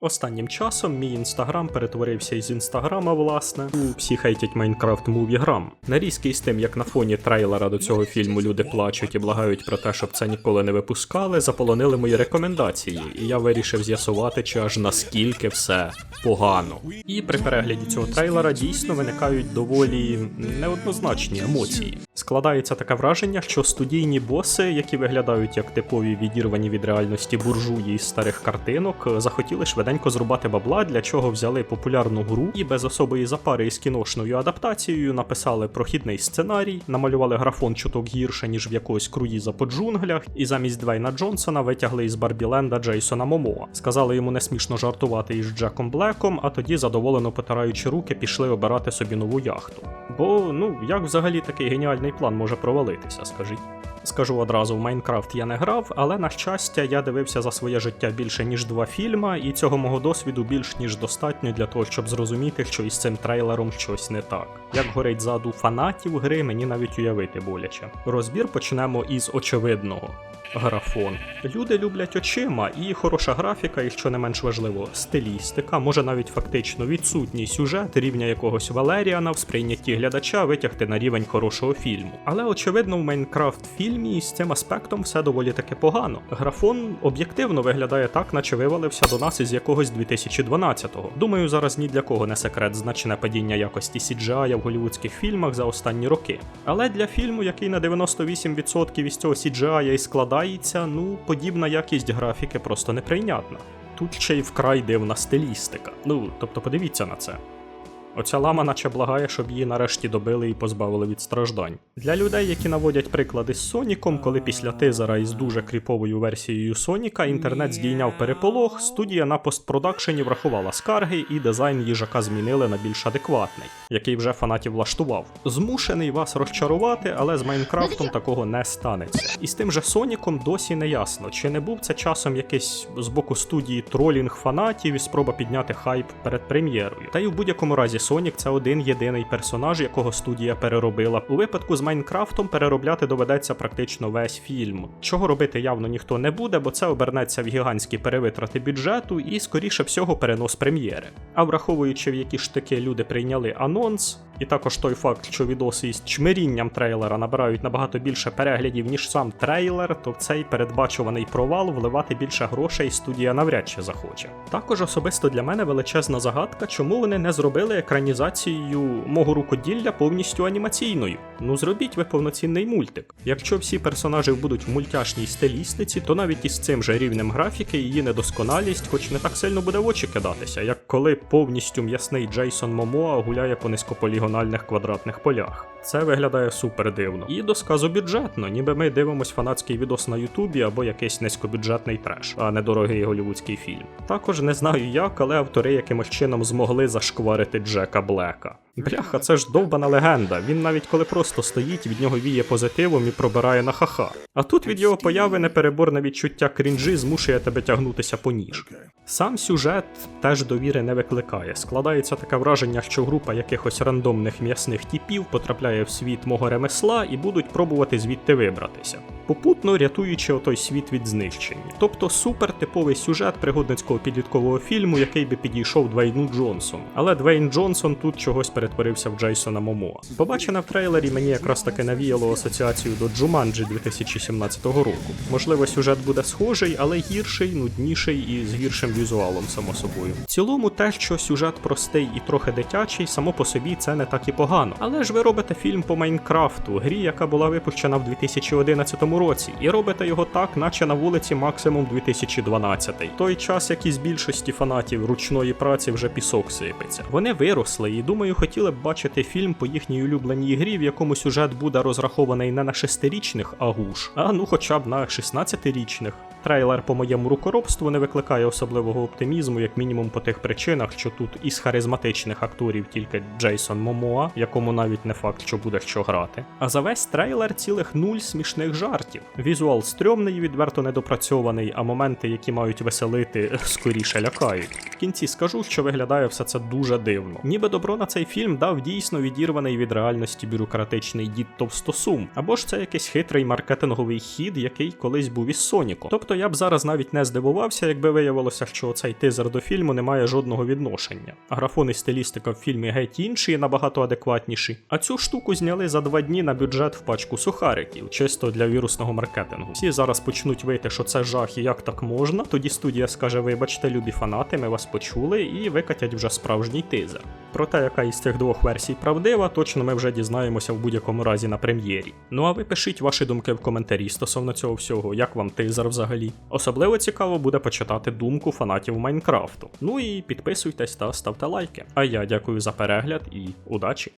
Останнім часом мій інстаграм перетворився із інстаграма, власне, у всі хейтять Майнкрафт Мувіграм. Нарізки з тим, як на фоні трейлера до цього фільму люди плачуть і благають про те, щоб це ніколи не випускали, заполонили мої рекомендації, і я вирішив з'ясувати, чи аж наскільки все погано. І при перегляді цього трейлера дійсно виникають доволі неоднозначні емоції. Складається таке враження, що студійні боси, які виглядають як типові відірвані від реальності буржуї із старих картинок, захотіли швиденько зрубати бабла, для чого взяли популярну гру і без особої запари із кіношною адаптацією написали прохідний сценарій, намалювали графон чуток гірше, ніж в якогось круїза по джунглях, і замість Двейна Джонсона витягли із Барбіленда Джейсона Момоа. Сказали йому не смішно жартувати із Джеком Блеком, а тоді, задоволено потираючи руки, пішли обирати собі нову яхту. Бо ну як взагалі такий геніальний план може провалитися, скажіть. Скажу одразу, в Майнкрафт я не грав, але на щастя я дивився за своє життя більше ніж два фільма, і цього мого досвіду більш ніж достатньо для того, щоб зрозуміти, що із цим трейлером щось не так. Як горить заду фанатів гри, мені навіть уявити боляче. Розбір почнемо із очевидного. Графон. Люди люблять очима, і хороша графіка, і що не менш важливо, стилістика, може навіть фактично відсутній сюжет рівня якогось Валеріана в сприйнятті глядача витягти на рівень хорошого фільму. Але очевидно, в Майнкрафт фільмі з цим аспектом все доволі таки погано. Графон об'єктивно виглядає так, наче вивалився до нас із якогось 2012-го. Думаю, зараз ні для кого не секрет значне падіння якості CGI в голівудських фільмах за останні роки. Але для фільму, який на 98% із цього CGI і складається, ну подібна якість графіки просто неприйнятна. Тут ще й вкрай дивна стилістика. Ну, тобто подивіться на це. Оця лама наче благає, щоб її нарешті добили і позбавили від страждань. Для людей, які наводять приклади з Соніком, коли після тизера із дуже кріповою версією Соніка інтернет здійняв переполох, студія на постпродакшені врахувала скарги і дизайн їжака змінили на більш адекватний, який вже фанатів влаштував. Змушений вас розчарувати, але з Майнкрафтом такого не станеться. І з тим же Соніком досі не ясно, чи не був це часом якийсь з боку студії тролінг фанатів і спроба підняти хайп перед прем'єрою. Та й у будь-якому разі Сонік це один єдиний персонаж, якого студія переробила. У випадку з Майнкрафтом переробляти доведеться практично весь фільм. Чого робити явно ніхто не буде, бо це обернеться в гігантські перевитрати бюджету і, скоріше всього, перенос прем'єри. А враховуючи, в які штики люди прийняли анонс, і також той факт, що відоси із чмирінням трейлера набирають набагато більше переглядів, ніж сам трейлер, то в цей передбачуваний провал вливати більше грошей студія навряд чи захоче. Також особисто для мене величезна загадка, чому вони не зробили екранізацією мого рукоділля повністю анімаційною. Ну зробіть ви повноцінний мультик. Якщо всі персонажі будуть в мультяшній стилістиці, то навіть із цим же рівнем графіки її недосконалість, хоч не так сильно буде в очі кидатися, як коли повністю м'ясний Джейсон Момоа гуляє по низькополігональних квадратних полях. Це виглядає супер дивно. І до сказу бюджетно, ніби ми дивимось фанатський відос на Ютубі або якийсь низькобюджетний треш, а не дорогий голівудський фільм. Також не знаю як, але автори якимось чином змогли зашкварити Джека Блека. Бляха, це ж довбана легенда. Він навіть коли просто стоїть, від нього віє позитивом і пробирає на ха-ха. А тут від його появи непереборне відчуття крінжі змушує тебе тягнутися по ніж. Сам сюжет теж довіри не викликає. Складається таке враження, що група якихось рандомних м'ясних типів потрапляє в світ мого ремесла і будуть пробувати звідти вибратися, попутно рятуючи отой світ від знищення. Тобто супер типовий сюжет пригодницького підліткового фільму, який би підійшов Двейну Джонсону. Але Двейн Джонсон тут чогось перетворився в Джейсона Момоа. Побачене в трейлері мені якраз таки навіяло асоціацію до Джуманджі 2017 року. Можливо, сюжет буде схожий, але гірший, нудніший і з гіршим візуалом, само собою. В цілому, те, що сюжет простий і трохи дитячий, само по собі це не так і погано. Але ж ви робите фільм по Майнкрафту, грі, яка була випущена в 2011 році, і робите його так, наче на вулиці максимум 2012. Той час, як із більшості фанатів ручної праці вже пісок сипеться. Вони виросли і думаю, хотіли б бачити фільм по їхній улюбленій грі, в якому сюжет буде розрахований не на шестирічних агуш, а ну хоча б на 16-річних. Трейлер по моєму рукоробству не викликає особливого оптимізму, як мінімум по тих причинах, що тут із харизматичних акторів тільки Джейсон Момоа, якому навіть не факт, що буде що грати. А за весь трейлер цілих нуль смішних жартів. Візуал стрьомний, відверто недопрацьований, а моменти, які мають веселити, скоріше лякають. в кінці скажу, що виглядає все це дуже дивно. Ніби добро на цей фільм дав дійсно відірваний від реальності бюрократичний дід Товстосум, або ж це якийсь хитрий маркетинговий хід, який колись був із Соніком. Тобто я б зараз навіть не здивувався, якби виявилося, що цей тизер до фільму не має жодного відношення. Графон і стилістика в фільмі геть інші, набагато адекватніші. А цю штуку зняли за два дні на бюджет в пачку сухариків, чисто для вірусного маркетингу. Всі зараз почнуть вийти, що це жах і як так можна. Тоді студія скаже: вибачте, любі фанати, ми вас почули, і викатять вже справжній тизер. Про те, яка із цих двох версій правдива, точно ми вже дізнаємося в будь-якому разі на прем'єрі. Ну а ви пишіть ваші думки в коментарі стосовно цього всього, як вам тизер взагалі. Особливо цікаво буде почитати думку фанатів Майнкрафту. Ну і підписуйтесь та ставте лайки. А я дякую за перегляд і удачі!